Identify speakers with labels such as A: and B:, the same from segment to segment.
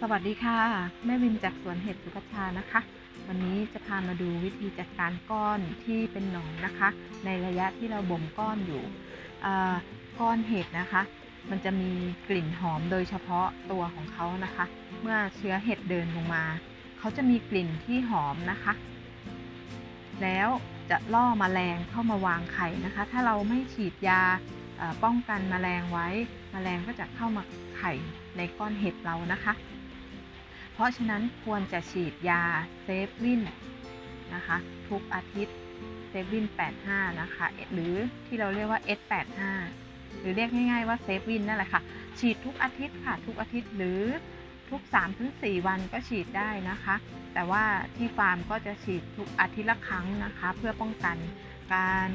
A: สวัสดีค่ะ แม่วินจากสวนเห็ดสุขชานะคะ วันนี้จะพามาดูวิธีจัดการก้อนที่เป็นหนอนนะคะ ในระยะที่เราบ่มก้อนอยู่ก้อนเห็ดนะคะ มันจะมีกลิ่นหอมโดยเฉพาะตัวของเขานะคะ เมื่อเชื้อเห็ดเดินลงมา เขาจะมีกลิ่นที่หอมนะคะ แล้วจะล่อมแมลงเข้ามาวางไข่นะคะ ถ้าเราไม่ฉีดยา ป้องกันแมลงไว้แมลงก็จะเข้ามาไข่ในก้อนเห็ดเรานะคะ เพราะฉะนั้นควรจะฉีดยาเซฟวินนะคะทุกอาทิตย์เซฟวิน 85 นะคะ หรือที่เราเรียกว่า S85 หรือเรียกง่ายๆว่าเซฟวินนั่นแหละค่ะ ฉีดทุกอาทิตย์ค่ะ ทุกอาทิตย์หรือทุก 3-4 วันก็ฉีดได้นะคะ แต่ว่าที่ฟาร์มก็จะฉีดทุกอาทิตย์ละครั้งนะคะ เพื่อป้องกัน การ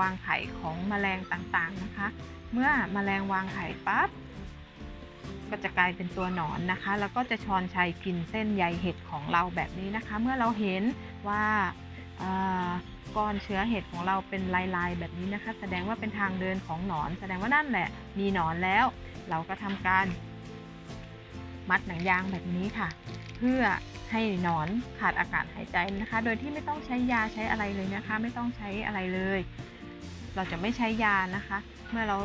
A: วางไข่ของแมลงต่างๆนะคะ เมื่อแมลงวางไข่ปั๊บก็จะกลายเป็นตัวหนอนนะคะ แล้วก็จะชอนชัยกินเส้นใยเห็ดของเราแบบนี้นะคะ เมื่อเราเห็นว่าอ่าก้อนเชื้อเห็ดของเราเป็นลายๆ แบบนี้นะคะ แสดงว่าเป็นทางเดินของหนอน แสดงว่านั่นแหละ มีหนอนแล้ว เราก็ทำการ มัดหนังยางแบบนี้ค่ะ เพื่อ ให้นอนขาดอากาศหายใจนะคะ โดยที่ไม่ต้องใช้ยาใช้อะไรเลยนะคะ ไม่ต้องใช้อะไรเลย เราจะไม่ใช้ยานะคะ เมื่อเรา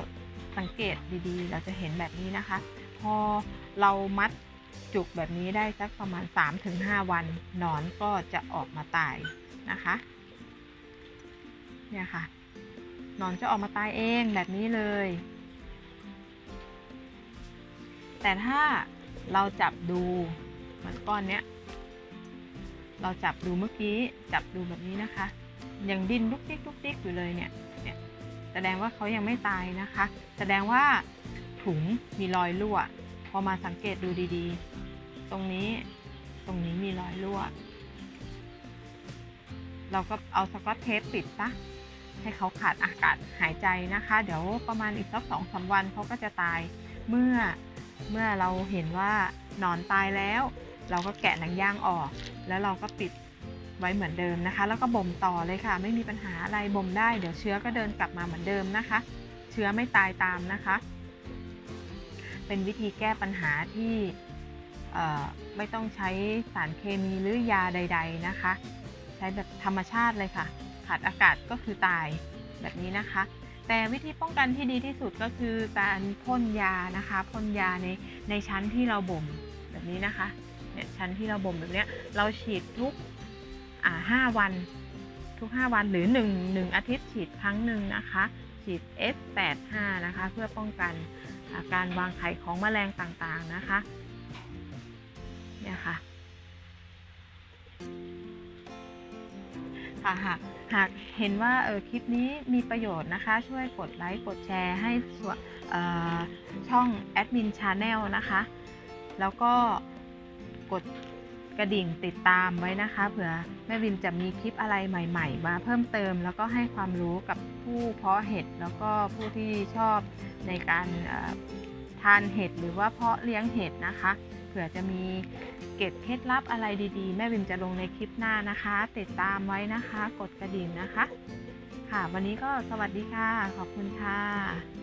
A: สังเกตดีๆ เราจะเห็นแบบนี้นะคะ พอเรามัดจุกแบบนี้ได้สักประมาณ 3-5 วันหนอนก็จะออกมาตายนะคะเนี่ยค่ะหนอนจะออกมาตายเองแบบนี้เลย แต่ถ้าเราจับดูเหมือนก้อนเนี้ย เราจับดูเมื่อกี้จับดูแบบนี้นะคะ ยังดิ้นลุกดิ๊กลุกดิ๊กอยู่เลยเนี่ยเนี่ย แสดงว่าเขายังไม่ตายนะคะ แสดงว่าถุงมีรอยรั่ว พอมาสังเกตดูดีๆ ตรงนี้ตรงนี้มีรอยรั่ว เราก็เอาสกอตเทปปิดซะให้เขาขาดอากาศหายใจนะคะ เดี๋ยวประมาณอีกสักสองสาวันเขาก็จะตายเมื่อเมื่อเราเห็นว่านอนตายแล้ว เราก็แกะหนังย่างออก แล้วเราก็ปิดไว้เหมือนเดิมนะคะ แล้วก็บ่มต่อเลยค่ะ ไม่มีปัญหาอะไรบ่มได้เดี๋ยวเชื้อก็เดินกลับมาเหมือนเดิมนะคะ เชื้อไม่ตายตามนะคะ เป็นวิธีแก้ปัญหาที่ไม่ต้องใช้สารเคมีหรือยาใด ๆนะคะ ใช้แบบธรรมชาติเลยค่ะ ขาดอากาศก็คือตายแบบนี้นะคะ แต่วิธีป้องกันที่ดีที่สุดก็คือการพ่นยานะคะพ่นยาในในชั้นที่เราบ่มแบบนี้นะคะ เนี่ยชั้นที่เราบ่มแบบเนี้ยเราฉีดทุกอ่าห้าวันทุก 5 วันหรือ 1 1 อาทิตย์ฉีดครั้งหนึ่งนะคะ ฉีด S85 นะคะ เพื่อป้องกันอาการวางไข่ของแมลงต่างๆนะคะ เนี่ยค่ะค่ะหากหากเห็นว่าเออคลิปนี้มีประโยชน์นะคะ ช่วยกดไลค์ กดแชร์ให้ส่วนช่องแอดมินชาแนลนะคะ แล้วก็ กดกระดิ่งติดตามไว้นะคะเผื่อแม่วินจะมีคลิปอะไรใหม่ ๆ มาเพิ่มเติม แล้วก็ให้ความรู้กับผู้เพาะเห็ดแล้วก็ผู้ที่ชอบในการทานเห็ดหรือว่าเพาะเลี้ยงเห็ดนะคะเผื่อจะมีเก็บเคล็ดลับอะไรดีๆ แม่วิมจะลงในคลิปหน้านะคะ ติดตามไว้นะคะ กดกระดิ่งนะคะ ค่ะ วันนี้ก็สวัสดีค่ะ ขอบคุณค่ะ